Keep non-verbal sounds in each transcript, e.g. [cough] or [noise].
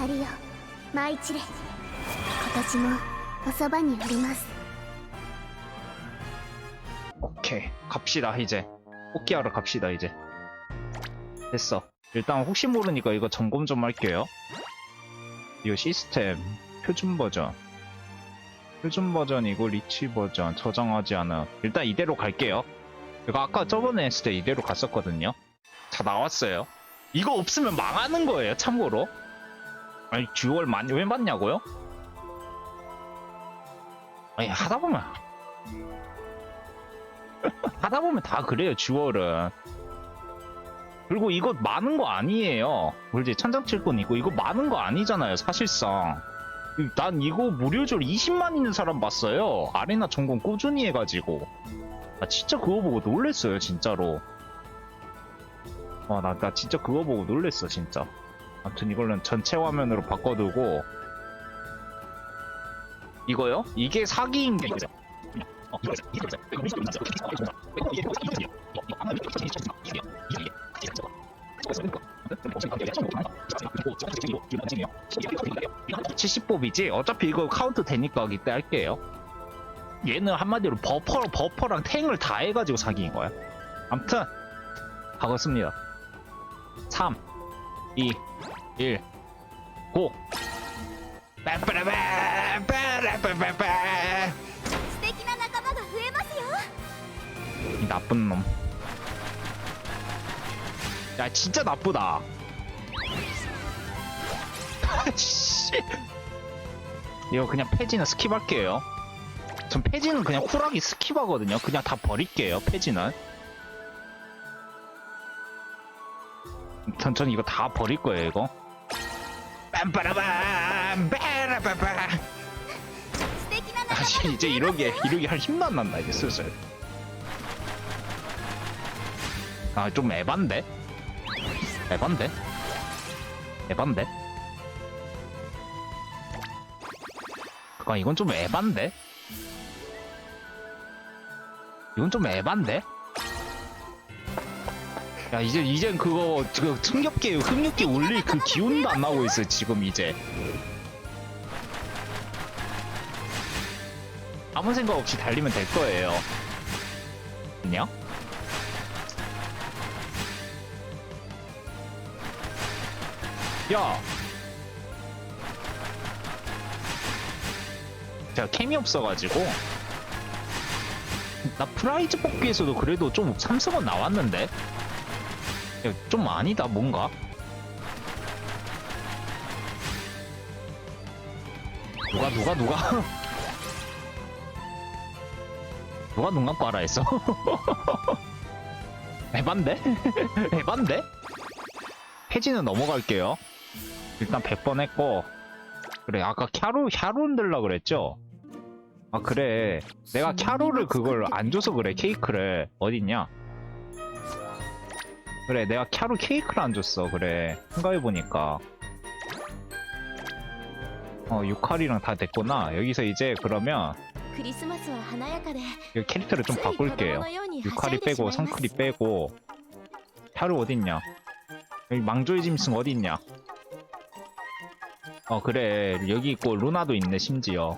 二人よ舞一連今年もおそばにおります 오케이 갑시다 이제 뽑기하러 갑시다 이제 됐어 일단 혹시 모르니까 이거 점검 좀 할게요 이거 시스템 표준 버전 표준 버전이고 리치 버전 저장하지 않아 일단 이대로 갈게요 이거 아까 저번에 했을 때 이대로 갔었거든요 다 나왔어요 이거 없으면 망하는 거예요 참고로 아니 듀얼 많이 왜 맞냐고요? 아니 하다 보면. [laughs] 하다 보면 다 그래요 듀얼은. 그리고 이거 많은 거 아니에요. 물지 천장칠권 이고 이거 많은 거 아니잖아요 사실상. 난 이거 무료줄 20만 있는 사람 봤어요. 아레나 전공 꾸준히 해가지고. 아 진짜 그거 보고 놀랬어요 진짜로. 와나 나 진짜 그거 보고 놀랬어 진짜 아무튼 이걸로 전체 화면으로 바꿔두고 이거요? 이게 사기인 게 이거죠 70법이지? 어차피 이거 카운트 되니까 이때 할게요. 얘는 한마디로 버퍼 버퍼랑 탱을 다 해가지고 사기인 거야. 암튼 가겠습니다. 3 2 1 고! 이 나쁜 놈. 야, 진짜 나쁘다. [laughs] 씨. 이거 그냥 폐지는 스킵할게요. 전 폐지는 그냥 쿨하게 스킵하거든요. 그냥 다 버릴게요, 폐지는. 전, 전 이거 다 버릴 거예요, 이거. 빰빠라밤, 빠라빠빠. 素敵な 아, 仲 씨, 間 이제 이러게, 이러게 할 힘도 안 난다, 이제 슬슬. 아, 좀 에반데? 에반데? 에반데? 아, 이건 좀 에반데? 이건 좀 에반데? 야, 이제, 이젠 그거, 그, 흥겹게, 흥겹게 울릴 그 기운도 안 나오고 있어, 지금 이제. 아무 생각 없이 달리면 될 거예요. 안녕? 야! 제가 캠이 없어가지고 나 프라이즈 뽑기에서도 그래도 좀 3승은 나왔는데 야, 좀 아니다 뭔가 누가 누가 누가 [laughs] 누가 눈 감고 알아 했어? 에반데? 에반데? 폐지는 넘어갈게요. 일단 100번 했고 그래 아까 캬루 캬루 흔들라 그랬죠? 아 그래 내가 캬루를 그걸 안 줘서 그래 케이크를 어딨냐? 그래 내가 캬로 케이크를 안 줬어. 그래 생각해보니까. 어 유칼이랑 다 됐구나. 여기서 이제 그러면 이 캐릭터를 좀 바꿀게요. 유칼이 빼고 선크리 빼고. 캬로 어딨냐? 여기 망조의 짐승 어딨냐? 어 그래. 여기 있고 루나도 있네 심지어.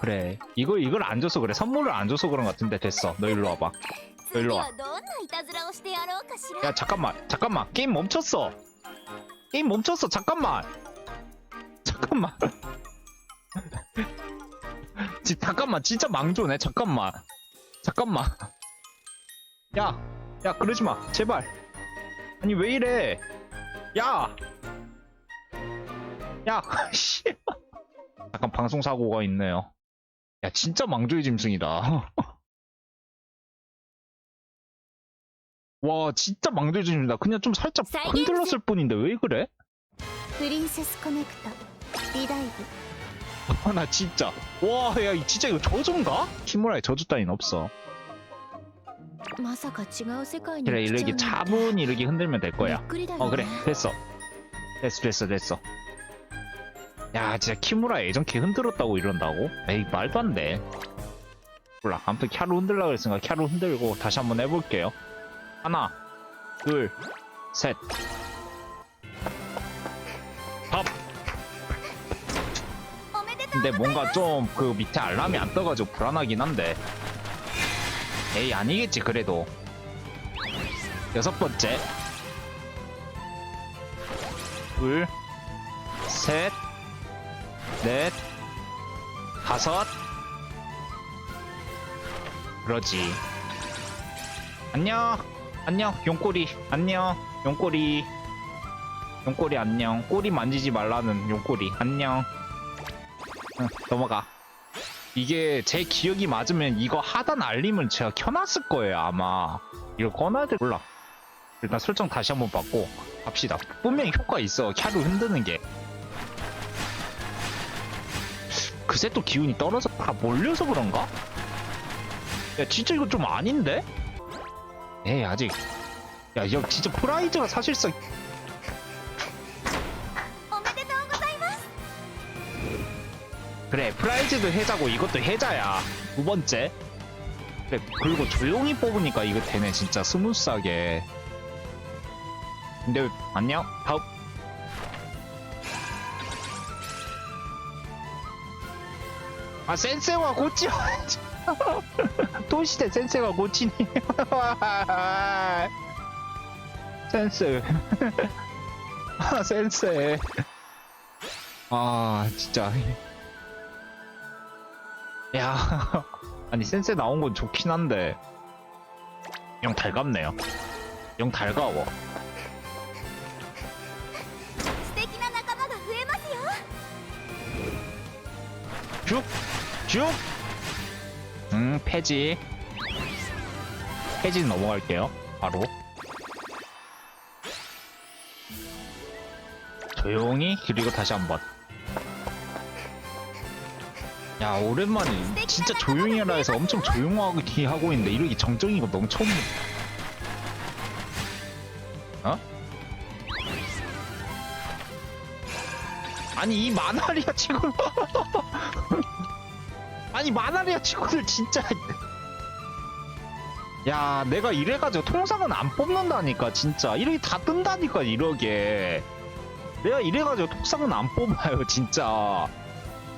그래. 이걸 이걸 안 줘서 그래. 선물을 안 줘서 그런 것 같은데 됐어. 너 일로 와봐. 너 일로 와. 야 잠깐만. 잠깐만. 게임 멈췄어. 게임 멈췄어. 잠깐만. 잠깐만. [laughs] 지, 잠깐만. 진짜 망조네. 잠깐만. 잠깐만. 야야 그러지 마. 제발. 아니 왜 이래? 야! 야, [laughs] 씨. 잠깐 방송 사고가 있네요. 야, 진짜 망조의 짐승이다. [laughs] 와 진짜 망들진입니다. 그냥 좀 살짝 흔들렸을 뿐인데 왜 그래? 프린세스 커넥터 리다이브. 아나 진짜. 와야 진짜 이거 저주인가? 키무라의 저주 따윈 없어. 그래 이렇게 차분히 이렇게 흔들면 될 거야. 어 그래 됐어. 됐어 됐어 됐어. 야 진짜 키무라 예전키 흔들었다고 이런다고? 에이 말도 안돼. 몰라 아무튼 캬로 흔들라고 했으니까 캬로 흔들고 다시 한번 해볼게요. 하나, 둘, 셋. 밥. 근데 뭔가 좀 그 밑에 알람이 안 떠가지고 불안하긴 한데. 에이 아니겠지 그래도. 여섯 번째. 둘, 셋, 넷, 다섯. 그러지. 안녕. 안녕, 용꼬리, 안녕, 용꼬리, 용꼬리 안녕. 꼬리 만지지 말라는 용꼬리, 안녕. 응, 넘어가. 이게 제 기억이 맞으면 이거 하단 알림을 제가 켜놨을 거예요, 아마. 이거 꺼놔야 될 몰라. 일단 설정 다시 한번 받고 갑시다. 분명히 효과 있어. 캬루 흔드는 게. 그새 또 기운이 떨어져 다 몰려서 그런가? 야 진짜 이거 좀 아닌데? 해 아직. 야, 이거 진짜 프라이즈가 사실상 그래 프라이즈도 해자고 이것도 해자야. 두 번째. 그래 그리고 조용히 뽑으니까 이거 되네 진짜 스무스하게. 근데 안녕? 다음. 아 센세와 고치 [laughs] 도시대 센세가 고치니 센스 아 센세. 아 진짜. 야 [laughs] 아니 센세 나온 건 좋긴 한데. 영 달갑네요. 영 달가워. [laughs] 素 슉! 음, 폐지. 폐지 넘어갈게요. 바로. 조용히, 그리고 다시 한 번. 야, 오랜만에 진짜 조용히 하라 해서 엄청 조용하게 하고 있는데 이러기 정적인 거 너무 처음. 어? 아니, 이 만화리야, 지금. [laughs] 아니 마나리아 친구들 진짜. 야 내가 이래가지고 통상은 안 뽑는다니까 진짜. 이렇게 다 뜬다니까 이러게. 내가 이래가지고 통상은 안 뽑아요 진짜.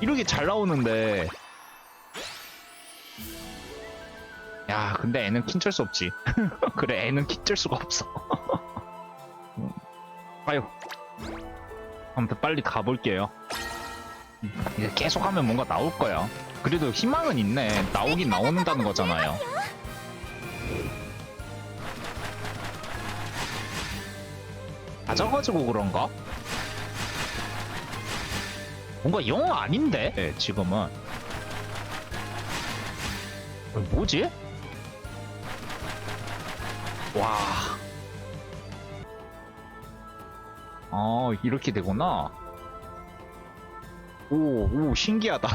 이렇게 잘 나오는데. 야 근데 애는 킨쩔 수 없지. [laughs] 그래 애는 킨쩔 수가 없어. 음. [laughs] 아유. 아무튼 빨리 가볼게요. 계속 하면 뭔가 나올 거야 그래도 희망은 있네. 나오긴 나오는다는 거잖아요. 맞아가지고 그런가? 뭔가 영어 아닌데? 네, 지금은. 어, 뭐지? 와. 어, 이렇게 되구나. 오, 오, 신기하다.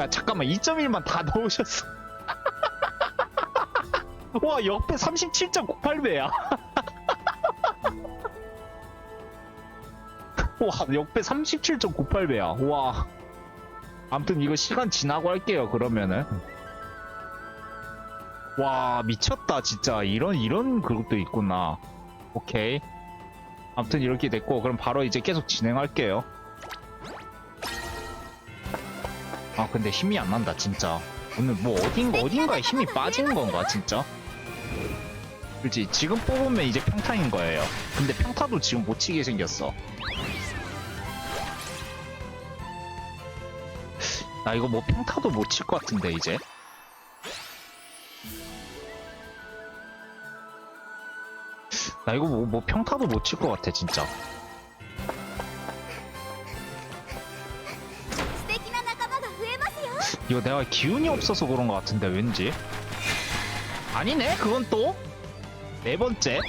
야, 잠깐만, 2.1만 다 넣으셨어. [laughs] 와, 역배 37.98배야. [laughs] 와, 역배 37.98배야. 와. 아무튼 이거 시간 지나고 할게요, 그러면은. 와, 미쳤다, 진짜. 이런, 이런 그룹도 있구나. 오케이. 아무튼 이렇게 됐고, 그럼 바로 이제 계속 진행할게요. 아 근데 힘이 안 난다 진짜. 오늘 뭐 어딘가 어딘가에 힘이 빠지는 건가 진짜? 그렇지? 지금 뽑으면 이제 평타인 거예요. 근데 평타도 지금 못 치게 생겼어. 나 이거 뭐 평타도 못 칠 것 같은데 이제? 나 이거 뭐, 뭐 평타도 못 칠 것 같아 진짜 이거 내가 기운이 없어서 그런 것 같은데 왠지 아니네 그건 또 네 번째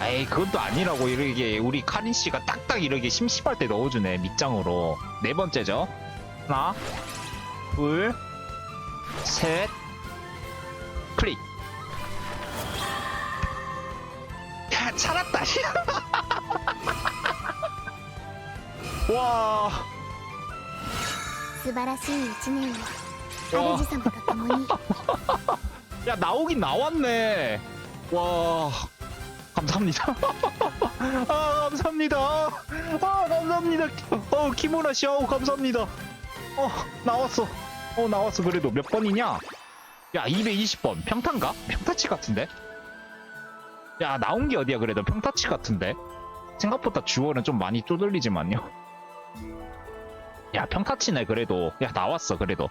에이 그건 또 아니라고 이렇게 우리 카린 씨가 딱딱 이렇게 심심할 때 넣어주네 밑장으로 네 번째죠 하나 둘셋 클릭 야 살았다 [laughs] 와 素晴らしい一年を 主様と共に [laughs] 야 나오긴 나왔네 와 감사합니다 [laughs] 아 감사합니다 아 감사합니다 어 키무라 씨 어우 감사합니다 어 나왔어 어 나왔어 그래도 몇 번이냐 야 220번 평탄가? 평타치 같은데? 야 나온 게 어디야 그래도 평타치 같은데 생각보다 주얼은 좀 많이 쪼들리지만요 야 평타치네 그래도 야 나왔어 그래도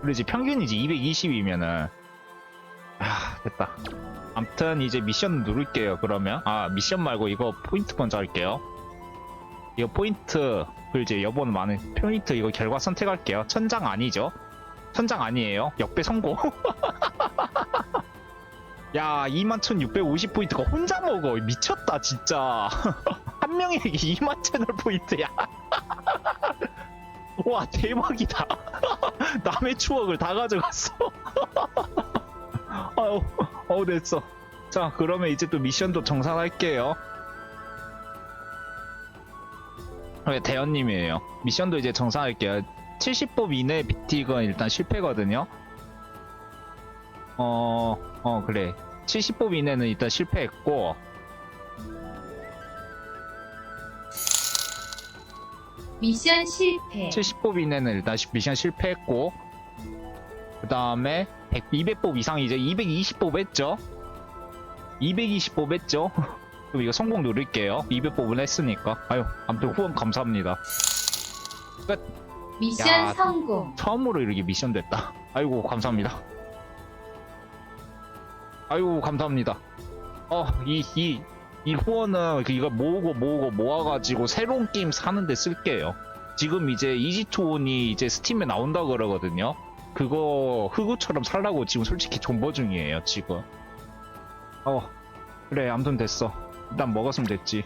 그러지 평균이지 220이면은 아 됐다. 암튼 이제 미션 누를게요 그러면. 아 미션 말고 이거 포인트 먼저 할게요. 이거 포인트 그 이제 여번 많은 포인트 이거 결과 선택할게요. 천장 아니죠? 천장 아니에요. 역배 성공. [laughs] 야 21,650포인트가 혼자 먹어. 미쳤다 진짜. [laughs] 한 명에게 2만 채널 포인트야 [laughs] 와 대박이다. [laughs] 남의 추억을 다 가져갔어. [laughs] 아유 어우 됐어. 자 그러면 이제 또 미션도 정산할게요. 왜 대현님이에요. 미션도 이제 정산할게요. 70법 이내 비틱은 일단 실패거든요. 어, 어, 그래. 70법 이내는 일단 실패했고, 미션 실패. 70법 이내는 일단 시- 미션 실패했고, 그 다음에 200법 이상 이제 220법 했죠? 220법 했죠? [laughs] 그럼 이거 성공 누를게요. 200법은 했으니까. 아유, 아무튼 후원 감사합니다. 미션 야. 성공. 처음으로 이렇게 미션 됐다. 아이고, 감사합니다. 아이고, 감사합니다. 어, 이, 이, 이 후원은 그 이거 모으고 모으고 모아가지고 새로운 게임 사는데 쓸게요. 지금 이제 이지투온이 이제 스팀에 나온다 그러거든요. 그거 흑우처럼 살라고 지금 솔직히 존버 중이에요, 지금. 어, 그래, 아무튼 됐어. 일단 먹었으면 됐지.